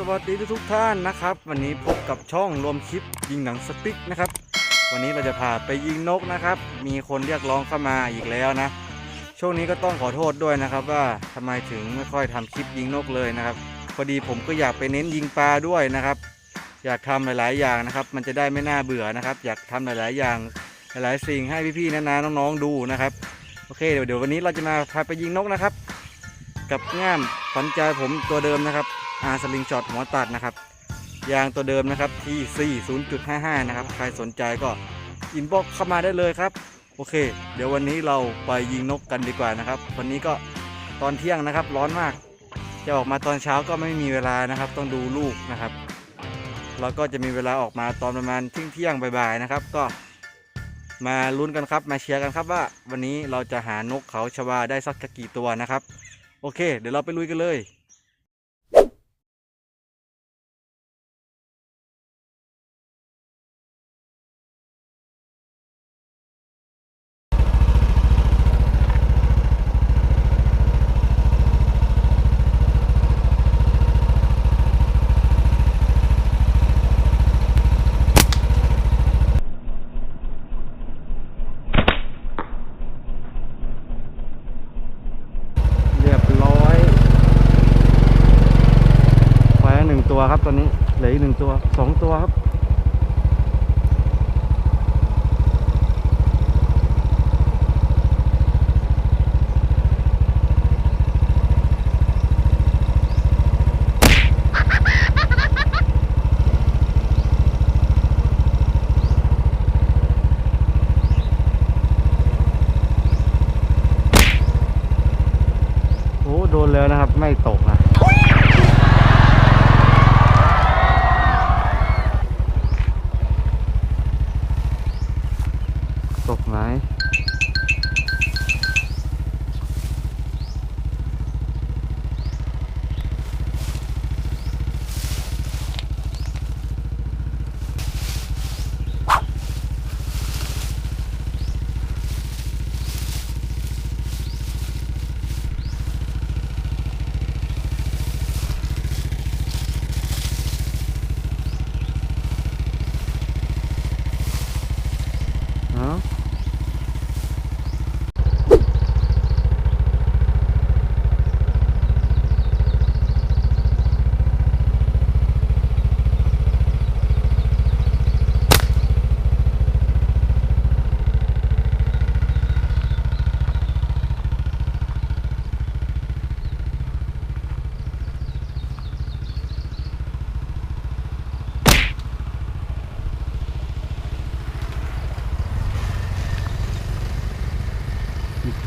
สวัสดีทุกท่านนะครับ วันนี้พบกับช่องรวมคลิปยิงหนังสติ๊กนะครับ วันนี้เราจะพาไปยิงนกนะครับ มีคนเรียกร้องเข้ามาอีกแล้วนะ ช่วงนี้ก็ต้องขอโทษด้วยนะครับ ว่าทำไมถึงไม่ค่อยทำคลิปยิงนกเลยนะครับพอดีผมก็อยากไปเน้นยิงปลาด้วยนะครับ อยากทำหลาย ๆ อย่างนะครับ มันจะได้ไม่น่าเบื่อนะครับ อยากทำหลาย ๆ อย่างหลายๆสิ่งให้พี่ๆนานาน้องๆดูนะครับโอเคเดี๋ยวเดี๋ยววันนี้เราจะมาพาไปยิงนกนะครับ กับง่ามขวัญใจผมตัวเดิมนะครับ อาสลิงช็อตหัวตัดนะครับ ยางตัวเดิมนะครับที่ 40.55 นะครับ ใครสนใจก็อินบ็อกเข้ามาได้เลยครับ โอเค เดี๋ยววันนี้เราไปยิงนกกันดีกว่านะครับ วันนี้ก็ตอนเที่ยงนะครับ ร้อนมาก จะออกมาตอนเช้าก็ไม่มีเวลานะครับ ต้องดูลูกนะครับเราก็จะมีเวลาออกมาตอนประมาณเที่ยงเที่ยงบ่ายๆนะครับ ก็มาลุ้นกันครับ มาเชียร์กันครับว่า วันนี้เราจะหานกเขาชวาได้สักกี่ตัวนะครับ โอเค เดี๋ยวเราไปลุยกันเลย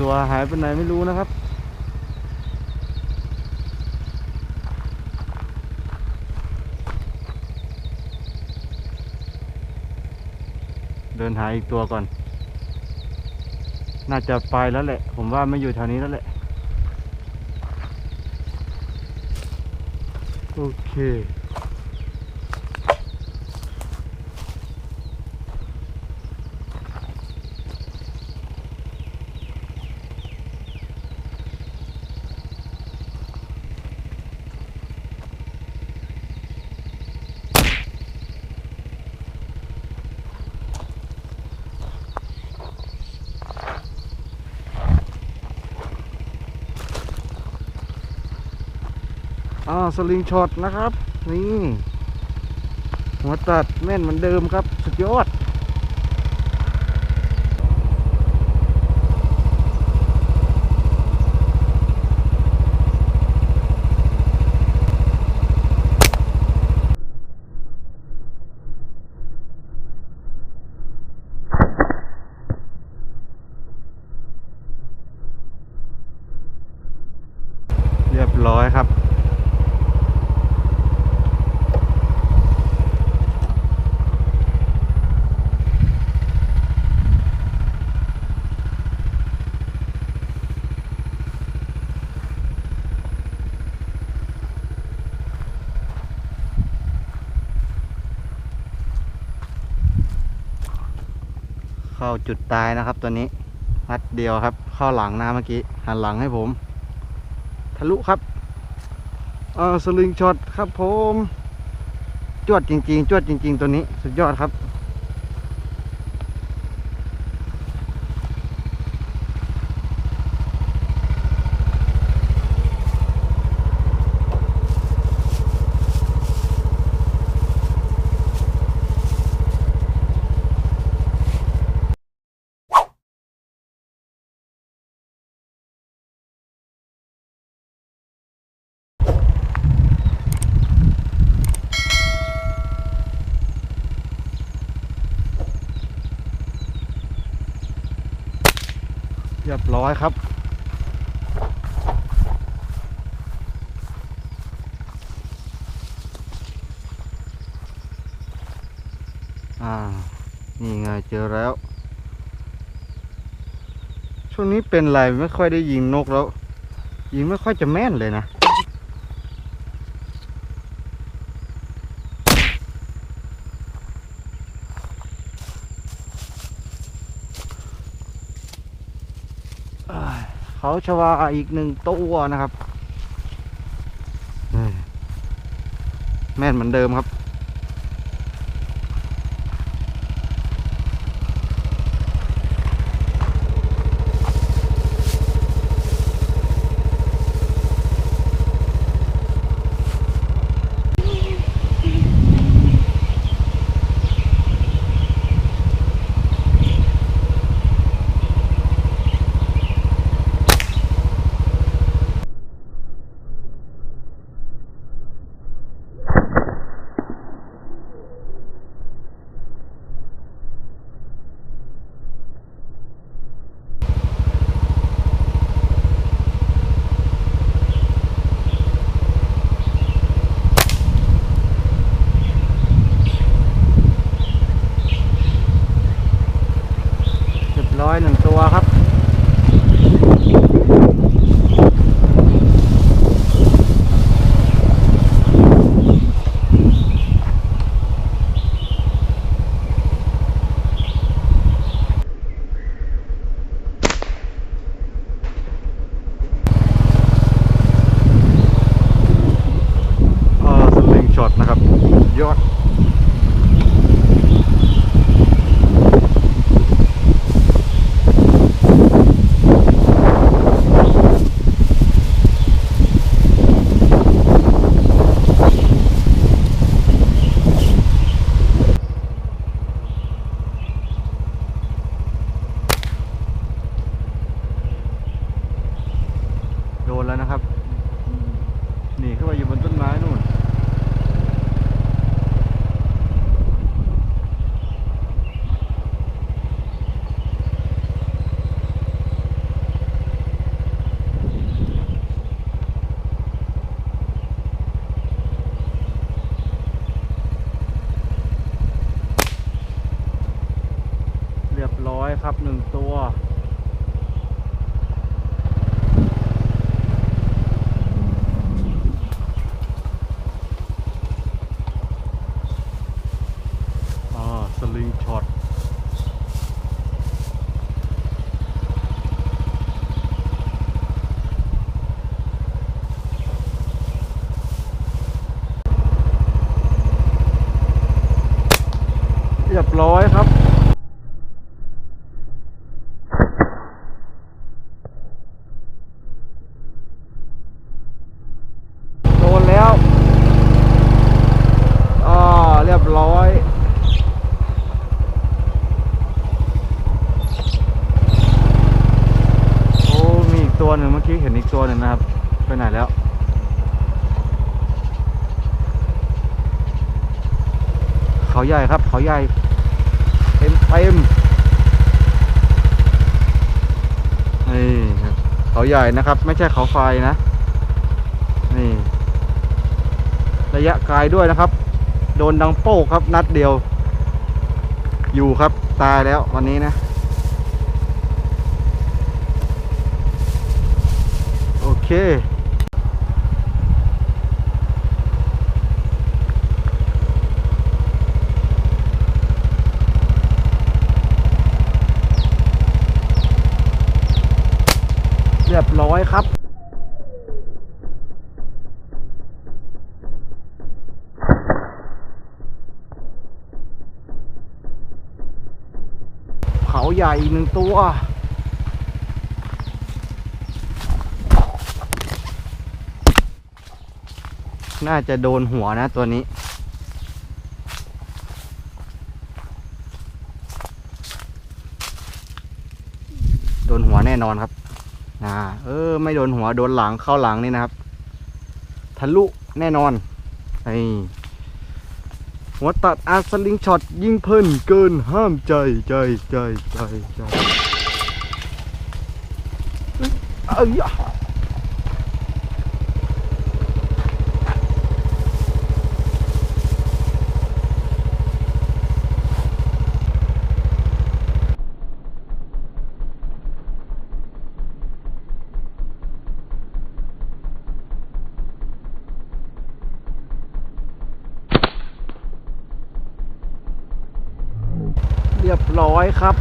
ตัวหายไปไหนไม่รู้นะครับ เดินหาอีกตัวก่อน น่าจะไปแล้วแหละ ผมว่าไม่อยู่แถวนี้แล้วแหละ โอเค สลิงช็อตนะครับ นี่ หัวตัดแม่นเหมือนเดิมครับ สุดยอด เข้าจุดตายนะครับ ตัวนี้นัดเดียวครับ เข้าหลังนะเมื่อกี้หันหลังให้ผม ทะลุครับอ่าสลิงช็อตครับผม จวดจริง ๆ จวดจริง ๆ ตัวนี้สุดยอดครับ เรียบร้อยครับ อ่า นี่ไงเจอแล้ว ช่วงนี้เป็นไรไม่ค่อยได้ยิงนกแล้ว ยิงไม่ค่อยจะแม่นเลยนะ เขาชวาอีกหนึ่งตัวนะครับ แม่นเหมือนเดิมครับ เรียบร้อยหนึ่งตัวครับ อ่าสลิงช็อตนะครับ ยอด โดน แล้วนะครับหนีเข้าไปอยู่บนต้นไม้นู่น เรียบร้อยครับหนึ่งตัว อ่าสลิงช็อต เรียบร้อยครับ โดนแล้ว อ่า เรียบร้อย โอ้ มีอีก ตัวหนึ่งเมื่อกี้เห็นอีกตัวหนึ่งนะครับ ไปไหนแล้ว เขาใหญ่ครับ เขาใหญ่ เต็มเต็มนี่ครับเขาใหญ่นะครับ ไม่ใช่เขาไฟนะ นี่ ระยะไกลด้วยนะครับ โดนดังโป๊กครับนัดเดียว อยู่ครับตายแล้ววันนี้นะ เคเรียบร้อยครับเขาใหญ่หนึ่งตัว น่าจะโดนหัวนะตัวนี้ โดนหัวแน่นอนครับอ่าเออ ไม่โดนหัวโดนหลังเข้าหลังนี่นะครับ ทะลุแน่นอนไอ้หัวตัดอาสลิงช็อตยิงเพิ่นเกินห้ามใจใจใจใจใจเอ้ย รียบร้อยครับ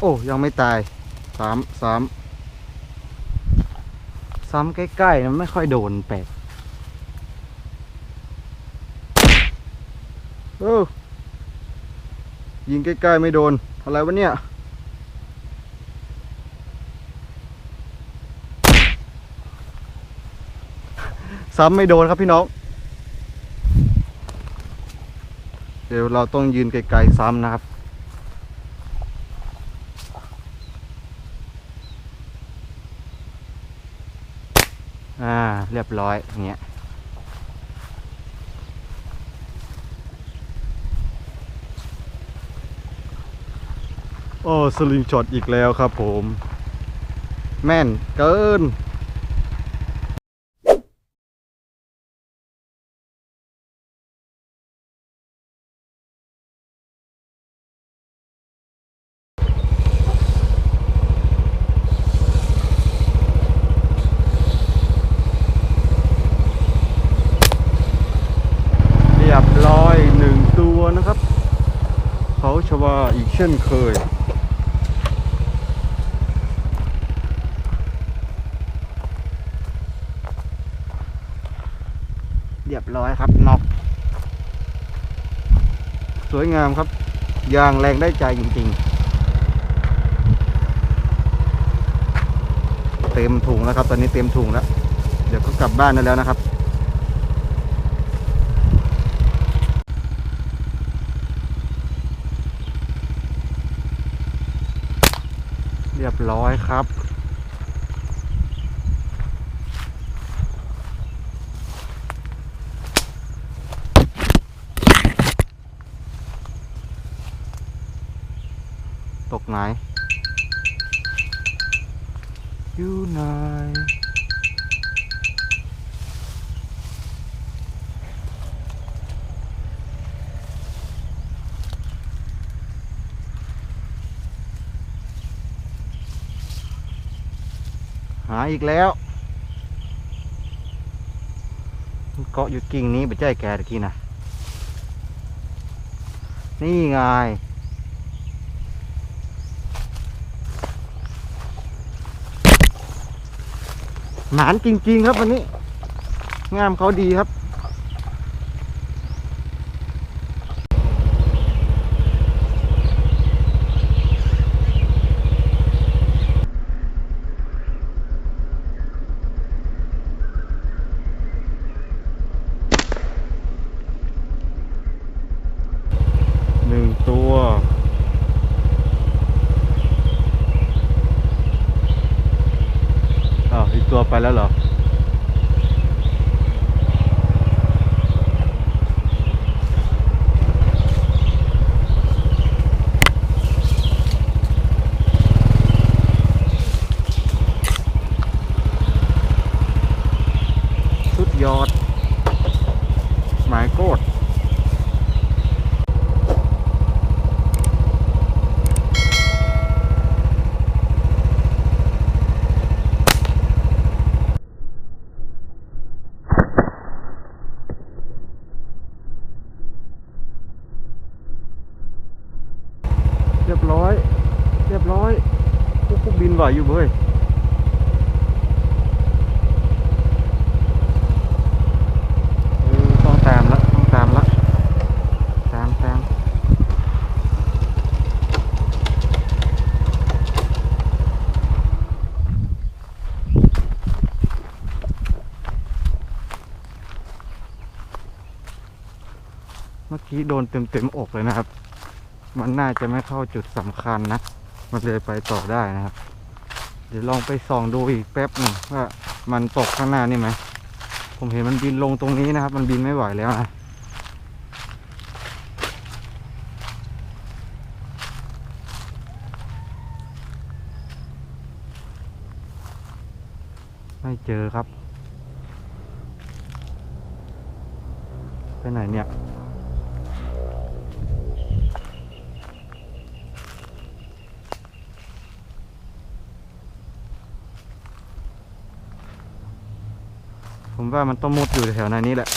โอ้ ยังไม่ตายสามสามซ้ำใกล้ๆนะไม่ค่อยโดนแปลกเออ ยิงใกล้ๆไม่โดน อะไรวะเนี่ย ซ้ำไม่โดนครับพี่น้อง เดี๋ยวเราต้องยืนไกลๆซ้ำนะครับอ่าเรียบร้อยอย่างเงี้ย อ้สลิงช็อตอีกแล้วครับผม แม่นเกินเรียบร้อยหนึ่งตัวนะครับ เขาชวาอีกเช่นเคย เรียบร้อยครับน็อก สวยงามครับ ยางแรงได้ใจจริงๆ เต็มถุงแล้วครับ ตอนนี้เต็มถุงแล้ว เดี๋ยวก็กลับบ้านได้แล้วนะครับ เรียบร้อยครับ อยู่ไหนหาอีกแล้วมันเกาะอยู่กิ่งนี้ไปใจแกตะกี้นะนี่ไง หนานจริง ๆ ครับวันนี้ งามเขาดีครับ หนึ่งตัว อ้าว อีกตัวไปแล้วเหรอ สุดยอด หมายโกด บินไหว อยู่เว้ยเออต้องตามละต้องตามละตามตามเมื่อกี้โดนเต็มเต็มๆอกเลยนะครับ มันน่าจะไม่เข้าจุดสำคัญนะ มันเลยไปต่อได้นะครับ เดี๋ยวลองไปส่องดูอีกแป๊บหนึ่งว่ามันตกข้างหน้านี่ไหม ผมเห็นมันบินลงตรงนี้นะครับ มันบินไม่ไหวแล้วนะไม่เจอครับ ไปไหนเนี่ย ว่ามันต้องมุดอยู่แถวๆในนี้แหละ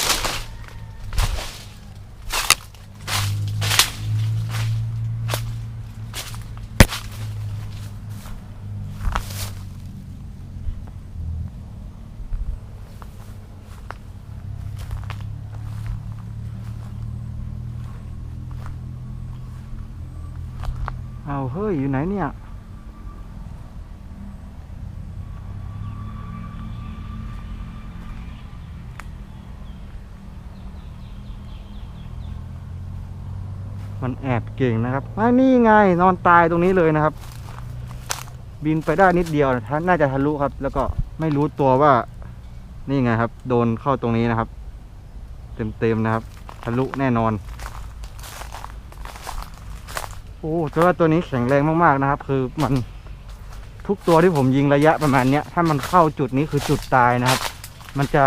เอาเฮ้ย อยู่ไหนเนี่ย แอบเก่งนะครับอ่านี่ไงนอนตายตรงนี้เลยนะครับ บินไปได้นิดเดียวท่านน่าจะทะลุครับ แล้วก็ไม่รู้ตัวว่า นี่ไงครับ โดนเข้าตรงนี้นะครับ เต็มๆนะครับ ทะลุแน่นอน โอ้แต่ว่าตัวนี้แข็งแรงมากๆนะครับ คือมันทุกตัวที่ผมยิงระยะประมาณเนี้ย ถ้ามันเข้าจุดนี้คือจุดตายนะครับ มันจะ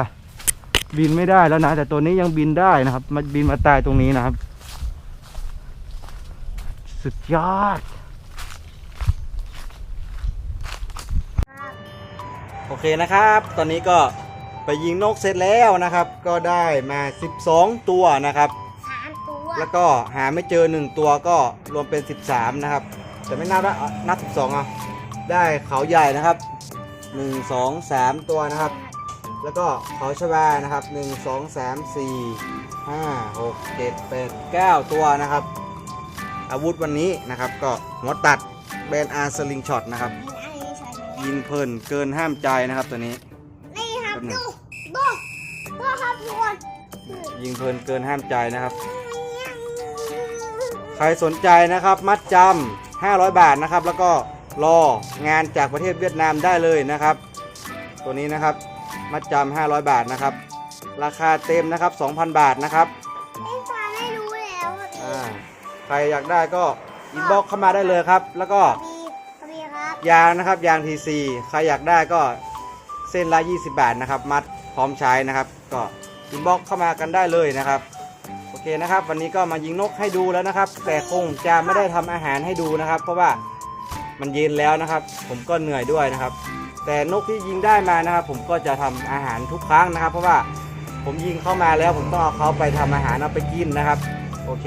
บินไม่ได้แล้วนะ แต่ตัวนี้ยังบินได้นะครับ มันบินมาตายตรงนี้นะครับ สุดยอด โอเคนะครับ ตอนนี้ก็ไปยิงนกเสร็จแล้วนะครับ ก็ได้มา 12 ตัวนะครับ สามตัวแล้วก็หาไม่เจอ 1 ตัวก็รวมเป็น 13 นะครับ แต่ไม่นับละอะนับ 12อะได้เขาใหญ่นะครับ 1 2 3 ตัวนะครับ แล้วก็เขาชวานะครับ 1 2 3 4 5 6 7 8 9 ตัวนะครับ อาวุธวันนี้นะครับ ก็หัวตัดแบนอาร์สลิงช็อตนะครับมีอันนี้ใช่ไหมยิงเพลินเกินห้ามใจนะครับตัวนี้ นี่ครับแป๊บหนึ่งดูดูดูครับทุกคนยิงเพลินเกินห้ามใจนะครับ ใครสนใจนะครับมัดจำ500 บาทนะครับ แล้วก็รองานจากประเทศเวียดนามได้เลยนะครับ ตัวนี้นะครับมัดจำ500 บาทนะครับ ราคาเต็มนะครับ 2,000 บาทนะครับ ใครอยากได้ก็อินบ็อกเข้ามาได้เลยครับ แล้วก็พี่พี่ครับยางนะครับยาง TC ใครอยากได้ก็เส้นละ20 บาทนะครับ มัดพร้อมใช้นะครับ ก็อินบ็อกเข้ามากันได้เลยนะครับโอเคนะครับ วันนี้ก็มายิงนกให้ดูแล้วนะครับ แต่คงจะไม่ได้ทำอาหารให้ดูนะครับ เพราะว่ามันเย็นแล้วนะครับ ผมก็เหนื่อยด้วยนะครับ แต่นกที่ยิงได้มานะครับ ผมก็จะทำอาหารทุกครั้งนะครับ เพราะว่าผมยิงเข้ามาแล้วผมต้องเอาเขาไปทำอาหารเอาไปกินนะครับ โอเค